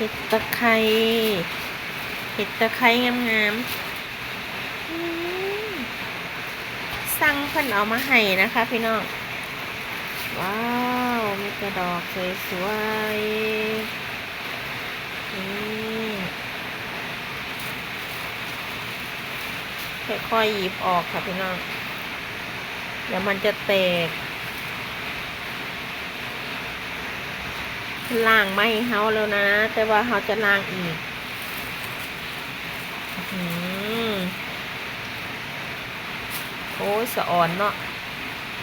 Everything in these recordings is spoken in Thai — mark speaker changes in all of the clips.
Speaker 1: เห็ดตะไคร้เห็ดตะไคร้งามๆสั่งเพิ่นเอามาให้นะคะ พี่น้องว้าวมีกระดอกสวยๆนี่ค่อยๆหยิบออกค่ะพี่น้องเดี๋ยวมันจะแตก ล่างไม่เฮาแล้วนะ แต่ว่าเฮาจะล่างอีกอื้อหือโอ้ยสะอ่อนเนาะ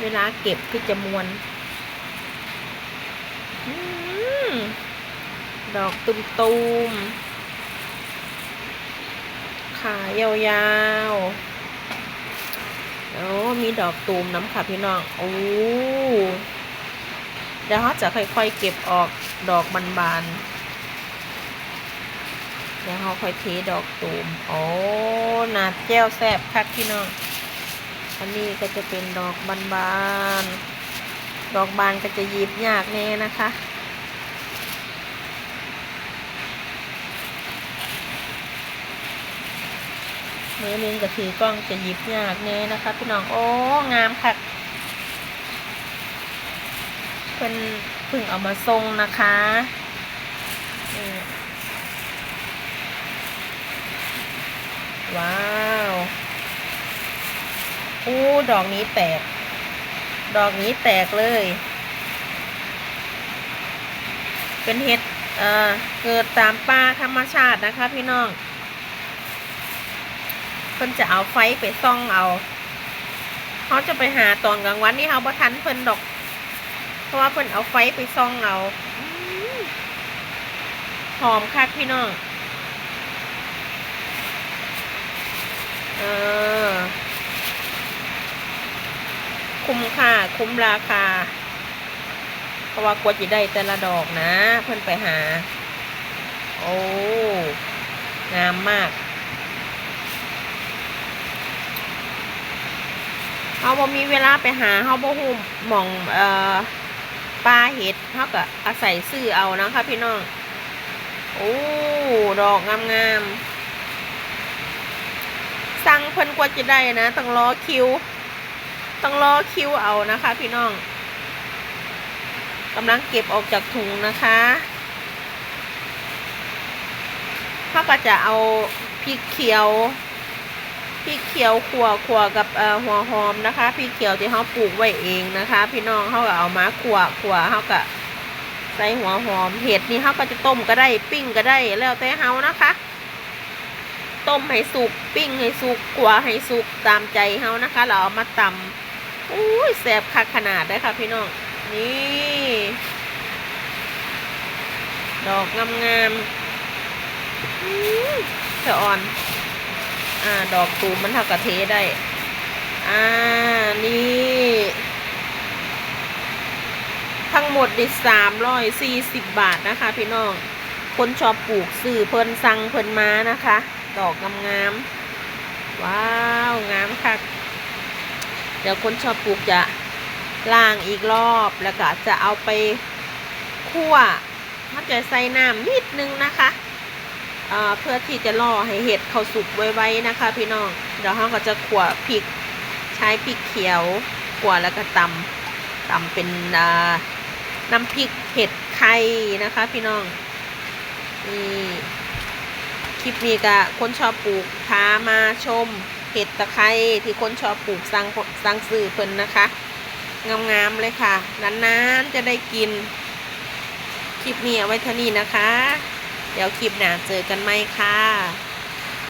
Speaker 1: เวลาเก็บคือจะมวนอื้อดอกตุมๆ ขายาวๆ โอ้ มีดอกตูมน้ำค่ะพี่น้อง โอ้ เดี๋ยวเขาจะค่อยๆเก็บออกดอกบานๆเดี๋ยวเขาค่อยเทดอกตูมโอ้หนาแจ้วแซบคักพี่น้องอันนี้ก็จะเป็นดอกบานๆ ดอกบานก็จะหยิบยากแน่นะคะ มือหนึงก็ถือกล้องจะหยิบยากแน่นะคะพี่น้อง โอ้ งามคัก เพิ่นเพิ่งเอามาทรงนะคะว้าวอู้ดอกนี้แตก ดอกนี้แตกเลย เป็นเห็ดเอ่อเกิดตามป่าธรรมชาตินะคะพี่น้องเพิ่นจะเอาไฟไปซ่องเอาเขาจะไปหาตอนกลางวันนี่เขาบ่ทันเพิ่นดอก เพราะว่าเพิ่นเอาไฟไปซ่องเอาหอมคักพี่น้องเออ คุ้มค่า คุ้มราคา เพราะว่ากว่าจะได้แต่ละดอกนะ เพิ่อนไปหา โอ้ งามมากเขาบ่มีเวลาไปหาเขาบ่ฮู้หม่อง เอ่อ ปลาเห็ดเขาก็อาศัยซื้อเอานะคะพี่น้อง โอ้ ดอกงามๆ สั่งเพิ่นกว่าจะได้นะ ต้องรอคิว ต้องรอคิวเอานะคะพี่น้องกำลังเก็บออกจากถุงนะคะเขาก็จะเอาพริกเขียว พริกเขียวขั่วขั่วกับเอ่อหัวหอมนะคะพริกเขียวที่เขาปลูกไว้เองนะคะ พี่น้องเขาก็เอามาขั่วขั่วเขาก็ใส่หัวหอม เห็ดนี่เขาก็จะต้มก็ได้ปิ้งก็ได้แล้วแต่เขานะคะ ต้มให้สุกปิ้งให้สุกขั่วให้สุกตามใจเขานะคะ เราเอามาตำอุ้ยแซ่บคักขนาดได้ค่ะ พี่น้องนี่ดอกงามๆอื้ออ่อน อ่า ดอกตูมมันเท่ากับเทได้ อ่า นี่ ทั้งหมดดิสามร้อยสี่สิบบาทนะคะ พี่น้อง คนชอบปลูกซื้อเพิ่นสั่งเพิ่นมานะคะ ดอกงามๆ ว้าว งามค่ะ เดี๋ยวคนชอบปลูกจะล้างอีกรอบแล้วก็จะเอาไปคั่วมันจะใส่น้ำนิดนึงนะคะ เพื่อที่จะล่อให้เห็ดเขาสุกไวๆนะคะ พี่น้องเดี๋ยวเขาก็จะขั่วพริกใช้พริกเขียวขั่วแล้วก็ตำตำเป็นน้ำพริกเห็ดไข่นะคะ พี่น้องนี่คลิปนี้ก็คนชอบปลูกพามาชมเห็ดตะไคร้ที่คนชอบปลูกสั่งสั่งซื้อเพิ่นนะคะงามๆเลยค่ะนานๆจะได้กิน คลิปนี้เอาไว้เท่านี้นะคะ เดี๋ยวคลิปหน้าเจอกันไหมค่ะ